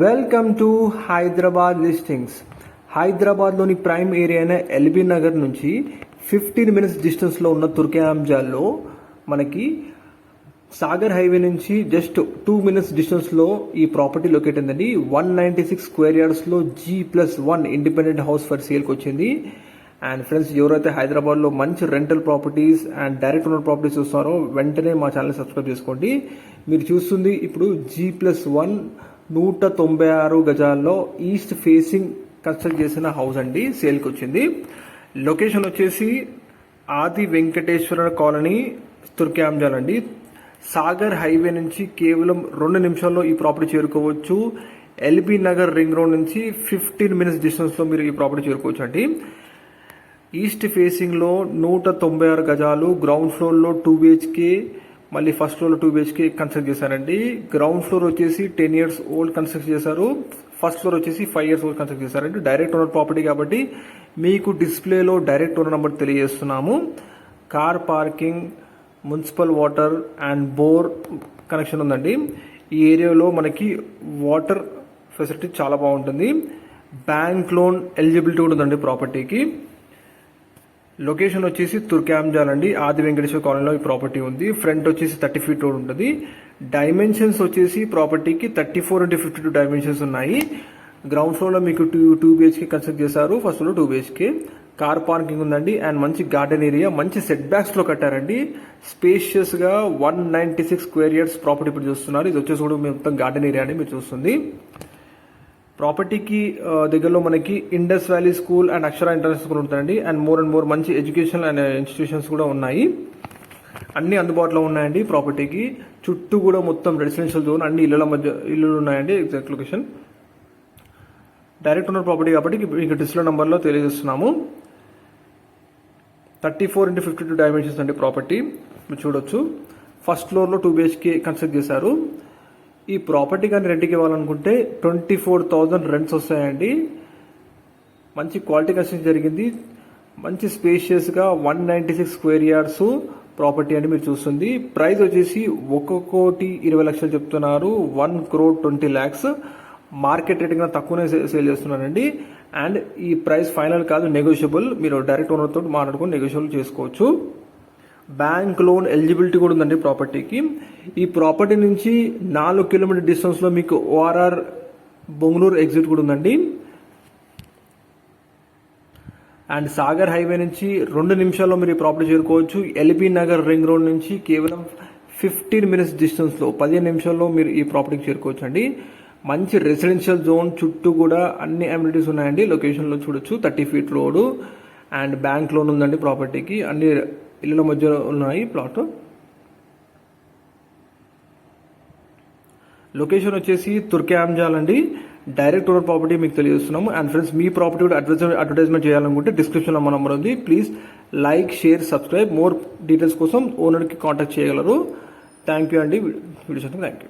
Welcome to Hyderabad listings హైదరాబాద్లోని prime area అయిన LB Nagar నుంచి ఫిఫ్టీన్ మినిట్స్ డిస్టెన్స్లో ఉన్న తుర్కేయాంజాల్లో మనకి సాగర్ హైవే నుంచి జస్ట్ టూ మినిట్స్ డిస్టెన్స్లో ఈ ప్రాపర్టీ లొకేట్ అయిందండి. One ninety six square యార్డ్స్లో G plus one independent house for సేల్కి వచ్చింది. అండ్ ఫ్రెండ్స్ ఎవరైతే హైదరాబాద్లో మంచి rental properties and direct owner properties చూస్తున్నారో వెంటనే మా ఛానల్ సబ్స్క్రైబ్ చేసుకోండి. మీరు చూస్తుంది ఇప్పుడు జీ ప్లస్ వన్ నూట తొంభై ఆరు గజాల్లో ఈస్ట్ ఫేసింగ్ కన్స్ట్రక్ట్ చేసిన హౌస్ అండి సేల్కి వచ్చింది లొకేషన్ వచ్చేసి ఆది వెంకటేశ్వర కాలనీ తుర్క్యాంజాల్ అండి సాగర్ హైవే నుంచి కేవలం రెండు నిమిషాల్లో ఈ ప్రాపర్టీ చేరుకోవచ్చు. ఎల్బీ నగర్ రింగ్ రోడ్ నుంచి ఫిఫ్టీన్ మినిట్స్ డిస్టెన్స్లో మీరు ఈ ప్రాపర్టీ చేరుకోవచ్చు అండి ఈస్ట్ ఫేసింగ్లో నూట తొంభై ఆరు గజాలు గ్రౌండ్ ఫ్లోర్లో టూ బిహెచ్కే మళ్ళీ ఫస్ట్ ఫ్లోర్లో టూ బిహెచ్కే కన్స్ట్రక్ట్ చేశారండి. గ్రౌండ్ ఫ్లోర్ వచ్చేసి టెన్ ఇయర్స్ ఓల్డ్ కన్స్ట్రక్ట్ చేశారు. ఫస్ట్ ఫ్లోర్ వచ్చేసి ఫైవ్ ఇయర్స్ ఓల్డ్ కన్స్ట్రక్ట్ చేశారండి. డైరెక్ట్ ఓనర్ ప్రాపర్టీ కాబట్టి మీకు డిస్ప్లేలో డైరెక్ట్ ఓనర్ నెంబర్ తెలియజేస్తున్నాము. Car parking municipal water and bore connection ఉందండి. ఈ ఏరియాలో మనకి వాటర్ ఫెసిలిటీ చాలా బాగుంటుంది. బ్యాంక్ లోన్ ఎలిజిబిలిటీ కూడా ఉందండి ప్రాపర్టీకి లొకేషన్ వచ్చేసి తుర్కాంజాల్ అండి ఆది వెంకటేశ్వర కాలనీలో ఈ ప్రాపర్టీ ఉంది. ఫ్రంట్ వచ్చేసి థర్టీ ఫీట్ రోడ్ ఉంటుంది. డైమెన్షన్స్ వచ్చేసి ప్రాపర్టీకి thirty four into fifty two dimensions ఉన్నాయి. గ్రౌండ్ ఫ్లోర్లో మీకు టూ టూ బిహెచ్కే కన్స్ట్రక్ట్ చేశారు. First floor two BHK car parking ఉందండి. అండ్ మంచి గార్డెన్ ఏరియా మంచి సెట్ బ్యాక్స్లో కట్టారండి. స్పేషియస్గా one ninety six square years property ఇప్పుడు చూస్తున్నారు. ఇది వచ్చేసి కూడా మొత్తం గార్డెన్ ఏరియా అని మీరు చూస్తుంది. ప్రాపర్టీకి దగ్గరలో మనకి Indus valley school and Akshara international school ఉంటుందండి అండ్ మోర్ అండ్ మోర్ మంచి ఎడ్యుకేషన్ అండ్ ఇన్స్టిట్యూషన్స్ కూడా ఉన్నాయి. అన్ని అందుబాటులో ఉన్నాయండి ప్రాపర్టీకి. చుట్టూ కూడా మొత్తం రెసిడెన్షియల్ జోన్ అన్ని ఇళ్ళ మధ్య ఇల్లులు ఉన్నాయండి ఎగ్జాక్ట్ లొకేషన్ డైరెక్ట్ ఉన్న ప్రాపర్టీ కాబట్టి మీకు డిస్ప్లే నెంబర్లో తెలియజేస్తున్నాము. Thirty four into fifty two dimensions అండి ప్రాపర్టీ. మీరు చూడొచ్చు. ఫస్ట్ ఫ్లోర్లో టూ బిహెచ్కే కన్స్ట్రక్ట్ చేశారు. ఈ ప్రాపర్టీ కానీ రెంట్కి ఇవ్వాలనుకుంటే ట్వంటీ ఫోర్ థౌజండ్ రెంట్స్ వస్తాయండి. మంచి క్వాలిటీ కన్స్ట్రక్షన్ జరిగింది. మంచి స్పేషియస్గా one ninety six square yards property అని మీరు చూస్తుంది. ప్రైస్ వచ్చేసి ఒక కోటి ఇరవై లక్షలు చెప్తున్నారు. One crore twenty lakhs. Market rate కన్నా తక్కువనే సేల్ చేస్తున్నానండి. అండ్ ఈ ప్రైస్ ఫైనల్ కాదు నెగోషియబుల్. మీరు డైరెక్ట్ ఓనర్తో మాట్లాడుకొని నెగోషియబుల్ చేసుకోవచ్చు. బ్యాంక్ లోన్ ఎలిజిబిలిటీ కూడా ఉందండి ప్రాపర్టీకి. ఈ ప్రాపర్టీ నుంచి నాలుగు కిలోమీటర్ డిస్టెన్స్లో మీకు ఓఆర్ఆర్ బొంగళూరు ఎగ్జిట్ కూడా ఉందండి. అండ్ సాగర్ హైవే నుంచి రెండు నిమిషాల్లో మీరు ఈ ప్రాపర్టీ చేరుకోవచ్చు. ఎల్బీ నగర్ రింగ్ రోడ్ నుంచి కేవలం ఫిఫ్టీన్ మినిట్స్ డిస్టెన్స్లో పదిహేను నిమిషాల్లో మీరు ఈ ప్రాపర్టీకి చేరుకోవచ్చు అండి మంచి రెసిడెన్షియల్ జోన్ చుట్టూ కూడా అన్ని అమ్యూనిటీస్ ఉన్నాయండి. లొకేషన్లో చూడొచ్చు. Thirty feet road and bank loan ఉందండి ప్రాపర్టీకి. అన్ని ఇళ్ళ మధ్యలో ఉన్నాయి ప్లాట్. లొకేషన్ వచ్చేసి తుర్కేయాంజాల్ అండి డైరెక్ట్ ఓనర్ ప్రాపర్టీ మీకు తెలియజేస్తున్నాము. అండ్ ఫ్రెండ్స్ మీ ప్రాపర్టీ కూడా అడ్వర్టైజ్ అడ్వర్టైజ్మెంట్ చేయాలనుకుంటే డిస్క్రిప్షన్లో మా నెంబర్ ఉంది. Please like share subscribe. More details కోసం ఓనర్కి కాంటాక్ట్ చేయగలరు. థ్యాంక్ యూ అండి. Video thank you.